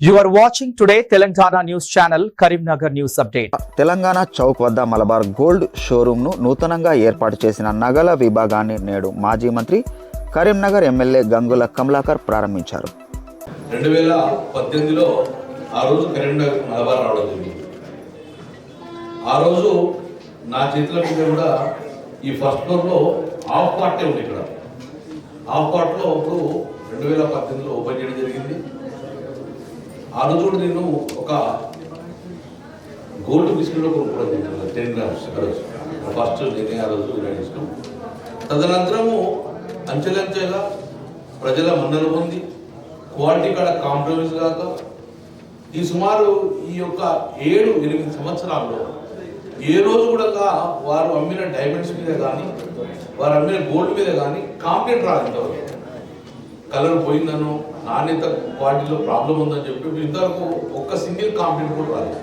You are watching today Telangana News Channel Karimnagar News Update. Telangana Chowk వద్ద Malabar gold షోరూంను నూతనంగా ఏర్పాటు చేసిన నగల విభాగాన్ని నేడు మాజీ మంత్రి కరీంనగర్ ఎమ్మెల్యే గంగుల కమలాకర్ ప్రారంభించారు. రెండు వేల పద్దెనిమిదిలో ఆ రోజు కరీంనగర్ మలబార్ రావడం జరిగింది. ఆ రోజు నా చేతుల కూడా ఈ ఫస్ట్ ఫ్లోర్లో హాఫ్ పార్టే ఉంది ఇక్కడ. హాఫ్ పార్ట్లో రెండు వేల పద్దెనిమిదిలో ఆ రోజు కూడా నేను ఒక గోల్డ్ బిస్కెట్లో కొనుక్కోవడం జరిగింది టెన్ గ్రామ్స్ ఆ రోజు. ఫస్ట్ నేనే ఆ రోజు నిర్ణయించడం తదనంతరము అంచెలంచెలా ప్రజల మన్నలు పొంది క్వాలిటీ కాడ కాంప్రమైజ్ కాక ఈ సుమారు ఈ యొక్క ఏడు ఎనిమిది సంవత్సరాల్లో ఏ రోజు కూడా వారు అమ్మిన డైమండ్స్ మీద కానీ వారు అమ్మిన గోల్డ్ మీద కానీ కాంప్లైంట్ రాదు ఇంతవరకు. కలర్ పోయిందనో నాణ్యత క్వాలిటీలో ప్రాబ్లం ఉందని చెప్పి ఇంతవరకు ఒక్క సింగిల్ కాంప్లైంట్ కూడా రాలేదు.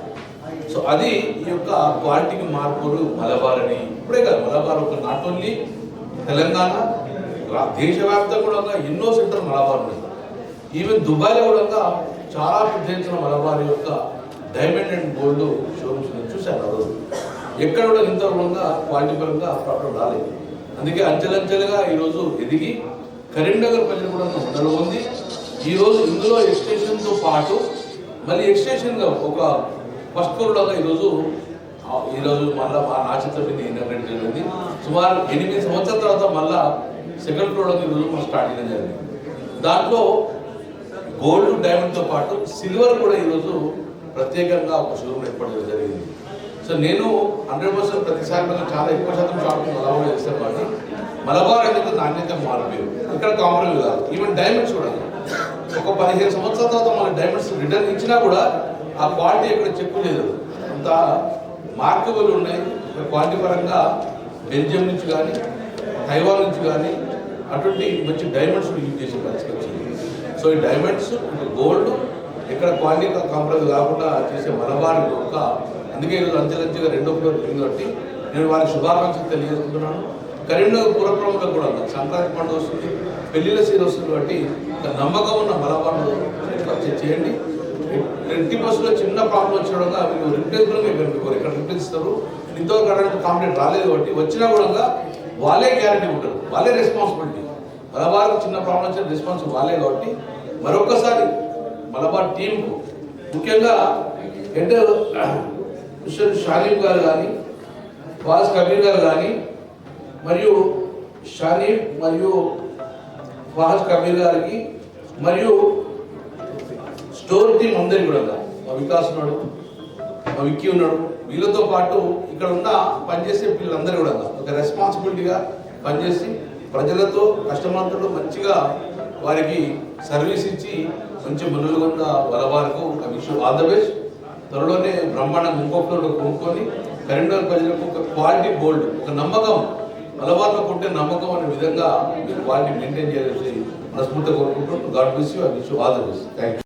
సో అది ఈ యొక్క క్వాలిటీకి మార్పులు మలబార్ అని ఇప్పుడే కాదు మలబార్ ఒక నాట్ ఓన్లీ తెలంగాణ దేశవ్యాప్తంగా కూడా ఎన్నో సెంటర్ మలబార్ ఉన్నాయి. ఈవెన్ దుబాయ్లో కూడా చాలా పెద్ద మలబార్ యొక్క డైమండ్ అండ్ గోల్డ్ షోరూమ్స్ నేను చూశాను ఆ రోజు? ఎక్కడ కూడా ఇంత క్వాలిటీ పరంగా ప్రాబ్లం రాలేదు. అందుకే అంచెలంచెలుగా ఈరోజు ఎదిగి కరీంనగర్ ప్రజలు కూడా ఉండడం ఉంది ఈరోజు ఇందులో ఎక్స్టేషన్తో పాటు మళ్ళీ ఎక్స్టేషన్గా ఒక ఫస్ట్ ఫ్లోర్లో ఈరోజు ఈరోజు మళ్ళీ మా నాచిత్ర మీద జరిగింది. సుమారు ఎనిమిది సంవత్సరాల తర్వాత మళ్ళా సెకండ్ ఫ్లోర్లో ఈరోజు మనం స్టార్ట్ చేయడం జరిగింది. దాంట్లో గోల్డ్ డైమండ్తో పాటు సిల్వర్ కూడా ఈరోజు ప్రత్యేకంగా ఒక షోరూమ్ ఏర్పడడం జరిగింది. సో నేను హండ్రెడ్ పర్సెంట్ ప్రతిసారి చాలా ఎక్కువ శాతం షాపింగ్ మలబార్ చేస్తాను కాబట్టి మలబార్ అనేది నాణ్యత మారిపోయారు ఇక్కడ కాంప్రమైజ్ కాదు ఈవెన్ డైమండ్స్ కూడా ఒక పదిహేను సంవత్సరాల తర్వాత మన డైమండ్స్ రిటర్న్ ఇచ్చినా కూడా ఆ క్వాలిటీ ఎక్కడ చెప్పు లేదు. అంత మార్కబుల్ ఉన్నాయి. క్వాలిటీ పరంగా బెల్జియం నుంచి కానీ తైవాన్ నుంచి కానీ అటువంటి మంచి డైమండ్స్ యూజ్ చేసే పరిస్థితి వచ్చింది. సో ఈ డైమండ్స్ గోల్డ్ ఇక్కడ క్వాలిటీ కాంప్రమైజ్ కాకుండా చేసే మలబార్ యొక్క అందుకే ఈరోజు అంచెలంచెగా రెండో ఫ్లోర్ ఉంది కాబట్టి నేను వారికి శుభాకాంక్షలు తెలియజేసుకుంటున్నాను. కరీంనగర్ పురప్రముఖ కూడా సంక్రాంతి పండుగ వస్తుంది పెళ్ళిళ్ళ సీన్ వస్తుంది కాబట్టి నమ్మకం ఉన్న మలబార్లు చే- చేయండి. రెడ్డి బస్సులో చిన్న ప్రాబ్లం వచ్చినా మీరు రిప్లేస్ కూడా మీకు ఇక్కడ రిప్లేస్ ఇస్తారు ఇంతవరకు అడగడానికి కాంప్లైంట్ రాలేదు కాబట్టి వచ్చినా కూడా వాళ్ళే గ్యారంటీ ఉంటారు వాళ్ళే రెస్పాన్సిబిలిటీ మలబార్ చిన్న ప్రాబ్లం వచ్చిన రెస్పాన్స్ వాళ్ళే కాబట్టి మరొక్కసారి మలబార్ టీంకు ముఖ్యంగా అంటే మిస్టర్ షాలీం గారు కానీ వాస్ కబీర్ గారు కానీ మరియు షాలీం మరియు ఫాజ్ కబీర్ గారికి మరియు స్టోర్ టీం అందరికి కూడా మా వికాస్ ఉన్నాడు మా విక్కీ ఉన్నాడు. వీళ్ళతో పాటు ఇక్కడ ఉన్న పనిచేసే పిల్లలందరూ కూడా ఒక రెస్పాన్సిబిలిటీగా పనిచేసి ప్రజలతో కస్టమర్లతో మంచిగా వారికి సర్వీస్ ఇచ్చి మంచి మనులుగా వాళ్ళ వరకు విషయం. All the best. త్వరలోనే బ్రహ్మాండం ఇంకొకరు కొనుక్కొని కరీంనగర్ ప్రజలకు ఒక క్వాలిటీ గోల్డ్ ఒక నమ్మకం మలబార్లో కొట్టే నమ్మకం అనే విధంగా మీరు క్వాలిటీ మెయింటైన్ చేయాలని మనస్ఫూర్తిగా కోరుకుంటూ God bless you I wish all the best thank you